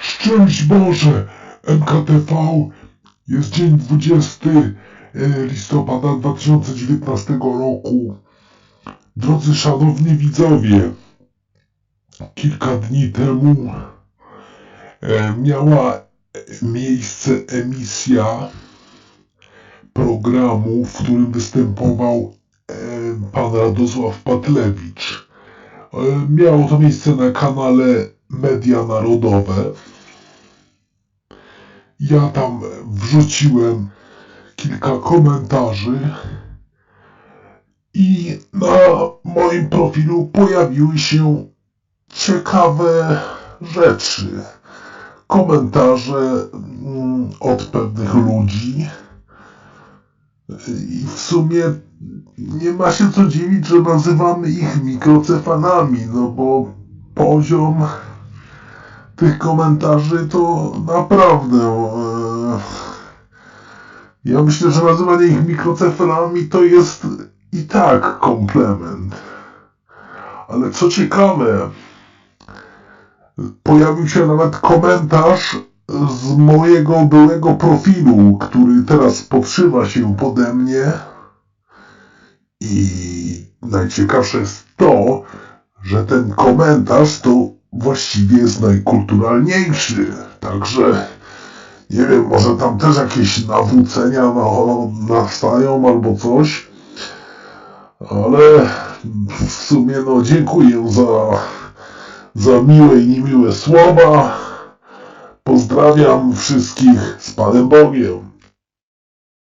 Szczęść Boże! MKTV jest dzień 20 e, listopada 2019 roku. Drodzy szanowni widzowie, kilka dni temu e, miała miejsce emisja programu, w którym występował pan Radosław Patlewicz. E, Miało to miejsce na kanale Media Narodowe. Ja tam wrzuciłem kilka komentarzy i na moim profilu pojawiły się ciekawe rzeczy. Komentarze mm, od pewnych ludzi. I w sumie nie ma się co dziwić, że nazywamy ich mikrocefalami, no bo poziom tych komentarzy to naprawdę. E, ja myślę, że nazywanie ich mikrocefalami to jest i tak komplement. Ale co ciekawe, pojawił się nawet komentarz z mojego byłego profilu, który teraz podszywa się pode mnie. I najciekawsze jest to, że ten komentarz to właściwie jest najkulturalniejszy. Także nie wiem, może tam też jakieś nawrócenia no, nastają albo coś. Ale w sumie no dziękuję za, za miłe i niemiłe słowa. Pozdrawiam wszystkich z Panem Bogiem.